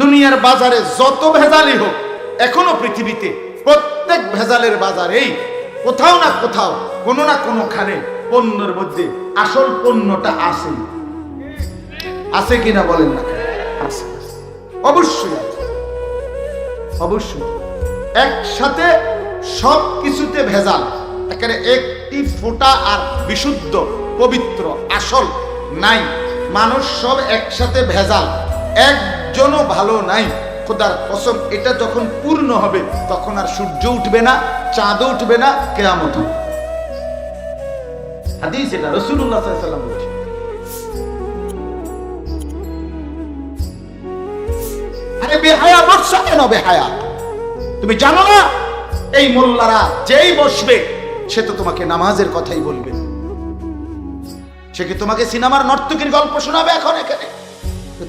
দুনিয়ার বাজারে যত ভেজালই হোক, এখনও পৃথিবীতে প্রত্যেক ভেজালের বাজারেই কোথাও না কোথাও, কোনো না কোনোখানে পণ্যের মধ্যে আসল পণ্যটা আছে আছে কিনা বলেন না। অবশ্যই অবশ্যই। একসাথে সব কিছুতে ভেজাল এখানে একটি ফোঁটা আর বিশুদ্ধ, পবিত্র, আসল নাই। মানুষ সব একসাথে ভেজাল একজনও ভালো নাই। খোদার কসম, এটা যখন পূর্ণ হবে, তখন আর সূর্য উঠবে না, চাঁদও উঠবে না কেয়ামত হাদিস এটা রসুল্লাহ সাল্লাম বলছে আরে বেহায়া বর্ষা কেন বেহায়া? তুমি জানো না? এই মোল্লারা যেই বসবে, সে তো তোমাকে নামাজের কথাই বলবে। সে কি তোমাকে সিনেমার নর্তকীর গল্প শোনাবে এখন এখানে?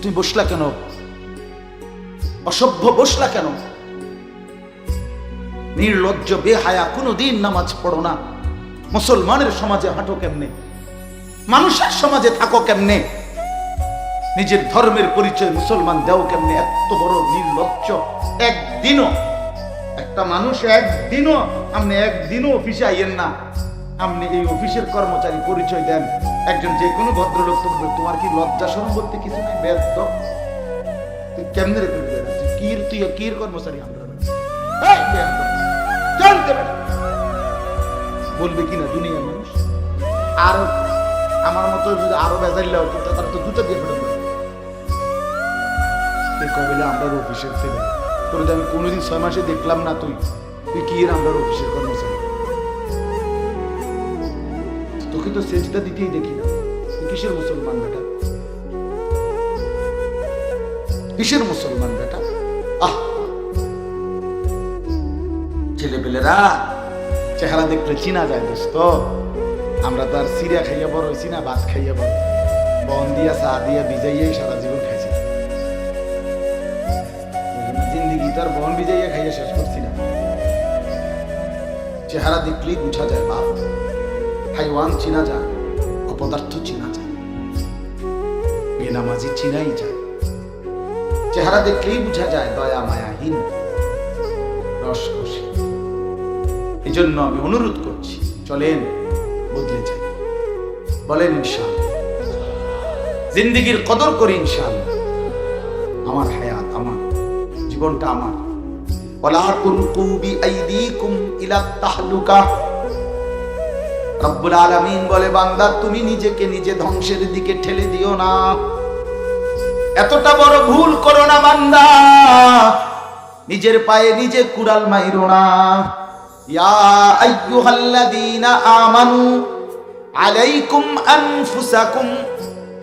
তুমি বসলা কেন? অসভ্য বসলা কেন? নির্লজ্জ, বেহায়া, কোনোদিন নামাজ পড়ো না। মুসলমানের সমাজে হাঁটো কেমনে? মানুষের সমাজে থাকো কেমনে? নিজের ধর্মের পরিচয় মুসলমান দেও কেমনে? এত বড় নির্লজ্জ। একদিনও, একটা মানুষ একদিনও, আপনি একদিনও অফিসে আইয়েন না। আপনি এই অফিসের কর্মচারী পরিচয় দেন। একজন যে কোনো ভদ্রলোক তোমার কি লজ্জা সরম বলতে কিছু নাই? ব্যর্থ কেমনে রে করবি? তুই কির তুই কির কর্মচারী আমরা জানতে পারি বলবে কিনা দুনিয়ার মানুষ আর আমার মতো যদি আরও বেজাইলে হতো তার তো দুটো দিয়ে ফেলে তুই কবিলে আমরা অফিসের ছেলে তোর আমি কোনোদিন ছয় মাসে দেখলাম না তুই তুই কি আমরা অফিসের কর্মচারী তোকে তো সেজটা দিতেই দেখি না কিসের মুসলমান বেটা কিসের মুসলমান বেটা ছেলেপেলেরা চেহারা দেখলে চিনা যায়, দোস্ত। আমরা তো আর সিরিয়া খাইয়া বড় হয়েছি না, ভাত খাইয়া বড়। বন দিয়া, চা দিয়া, ভিজাইয়াই সারা জীবন খাইছি। জিন্দিগি তো আর বন ভিজাইয়া খাইয়া শেষ করছি না। চেহারা দেখলেই বুঝা যায় বাপ হাইওয়ান চিনা যায়, অপদার্থ চিনা যায়। বেনামাজি চিনাই যায়। চেহারা দেখলেই বুঝা যায় দয়া মায়াহীন রসকসী এই জন্য আমি অনুরোধ করছি, চলেন, বদলে যাই। বলেন ইনশাল জিন্দিগির কদর করি ইনশাল আমার হায়াত আমার, জীবনটা আমার। ওয়ালা তুলকু বিআইদিকুম ইলা তাহলুকা। রব্বুল আলামিন বলে, বান্দা, তুমি নিজেকে নিজে ধ্বংসের দিকে ঠেলে দিও না। এতটা বড় ভুল করো না, বান্দা। নিজের পায়ে নিজে কুড়াল মাইরো না।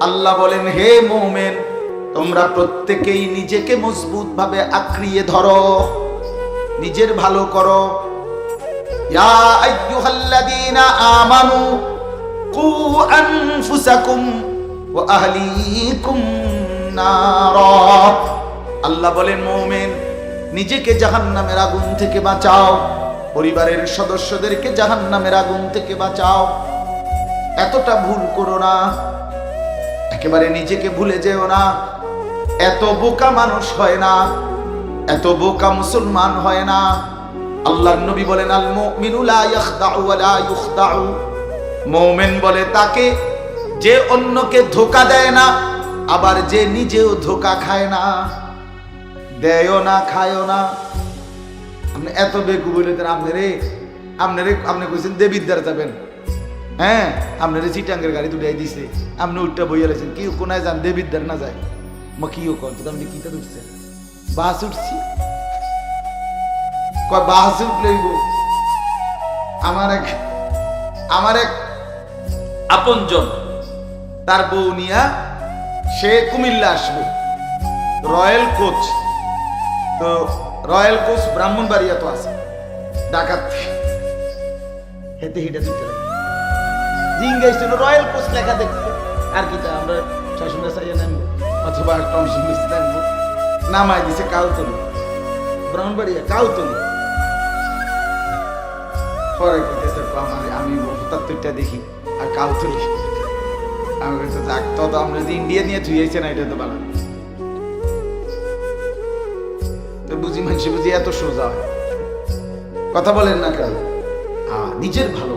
আল্লাহ বলেন, হে মুমিন, তোমরা প্রত্যেকেই নিজেকে মজবুত ভাবে আঁকড়িয়ে ধরো, নিজের ভালো করো। ইয়া আমানু কু আনফুসাকুম ওয়া আল্লাহ বলেন, মুমিন, নিজেকে জাহান্নামের আগুন থেকে বাঁচাও। পরিবারের সদস্যদেরকে জাহান্নামের আগুন থেকে বাঁচাও। এতটা ভুল করো না। একেবারে নিজেকে ভুলে যেও না। এত বোকা মানুষ হয় না। এত বোকা মুসলমান হয় না। আল্লাহর নবী বলেন আল মুমিনু লা বলে, তাকে যে অন্যকে ধোকা দেয় না, আবার যে নিজেও ধোকা খায় না। দেয় না, খায়ও না। আপনি এত বেকু বলে দেন আপনারে আপনারে, আপনি কইছেন দেবিদ্বার যাবেন। হ্যাঁ আপনারে চিটাঙ্গের গাড়ি দুটাই দিছে। আপনি উঠটা বইয়া লেছেন কি কোনায় যান, দেবিদ্বার না যায়। মা কি কর তো আপনি কিটা উঠছেন বাস উঠছি। কয়, বাস উঠলেই আমার এক আমার এক আপনজন, তার বউ নিয়া সে কুমিল্লা আসবে। Royal coach. তো রয়্যাল কোচ ব্রাহ্মণবাড়িয়া তো আছে। ডাকাত। থেকে। হেঁটে দিতে লাগে জিঙ্গাই রয়্যাল কোচ লেখা দেখতে। আর কি আমরা শাসনে চাইয়া অথবা টমসিং মিস্ত্রি নামাই দিছে ব্রাহ্মণবাড়িয়া, কাউতলি। পরে কইতেছে আমার আমি সত্তরটা দেখি, আর কাউতলি। আমি যাক তো আমরা যদি ইন্ডিয়া নিয়ে থুয়েছে না, এটা তো ভালো। তো বুঝি মানুষ বুঝি এত সোজা কথা বলেন না কেন? নিজের ভালো।